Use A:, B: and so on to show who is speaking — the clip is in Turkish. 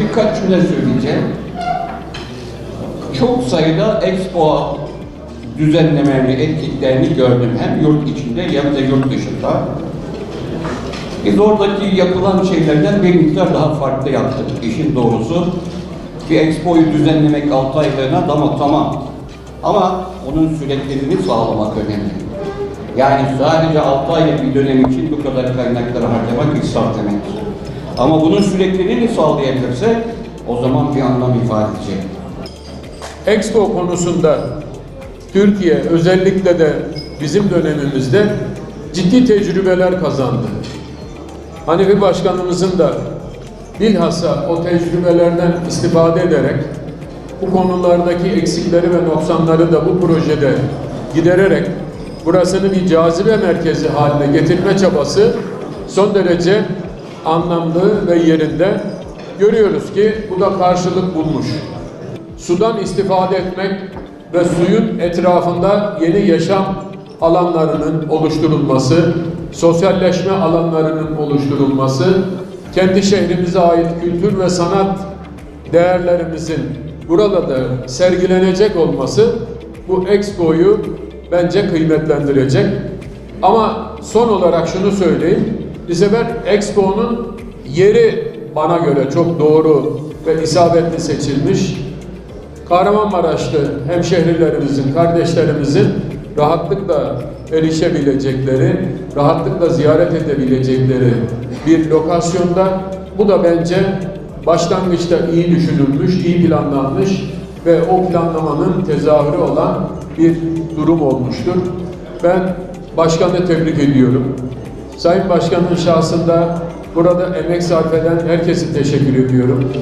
A: birkaç cümle söyleyeceğim. Çok sayıda expo düzenlemeli etkinliklerini gördüm. Hem yurt içinde hem de yurt dışında. Biz oradaki yapılan şeylerden bir miktar daha farklı yaptık. İşin doğrusu bir expo'yu düzenlemek 6 aylığına tamam tamam. Ama onun sürekliliğini sağlamak önemli. Yani sadece 6 aylık bir dönem için bu kadar kaynakları harcamak israf demektir. Ama bunun sürekliliğini sağlayabilirse o zaman bir anlam ifade edecek.
B: Expo konusunda Türkiye özellikle de bizim dönemimizde ciddi tecrübeler kazandı. Hanefi Başkanımızın da bilhassa o tecrübelerden istifade ederek bu konulardaki eksikleri ve noksanları da bu projede gidererek burasını bir cazibe merkezi haline getirme çabası son derece anlamlı ve yerinde. Görüyoruz ki bu da karşılık bulmuş sudan istifade etmek ve suyun etrafında yeni yaşam alanlarının oluşturulması, sosyalleşme alanlarının oluşturulması, kendi şehrimize ait kültür ve sanat değerlerimizin burada da sergilenecek olması bu expo'yu bence kıymetlendirecek. Ama son olarak şunu söyleyeyim. Bir sefer Expo'nun yeri bana göre çok doğru ve isabetli seçilmiş. Kahramanmaraşlı hemşehrilerimizin, kardeşlerimizin rahatlıkla erişebilecekleri, rahatlıkla ziyaret edebilecekleri bir lokasyonda bu da bence başlangıçta iyi düşünülmüş, iyi planlanmış ve o planlamanın tezahürü olan bir durum olmuştur. Ben başkanı tebrik ediyorum. Sayın Başkanın şahsında burada emek sarf eden herkese teşekkür ediyorum.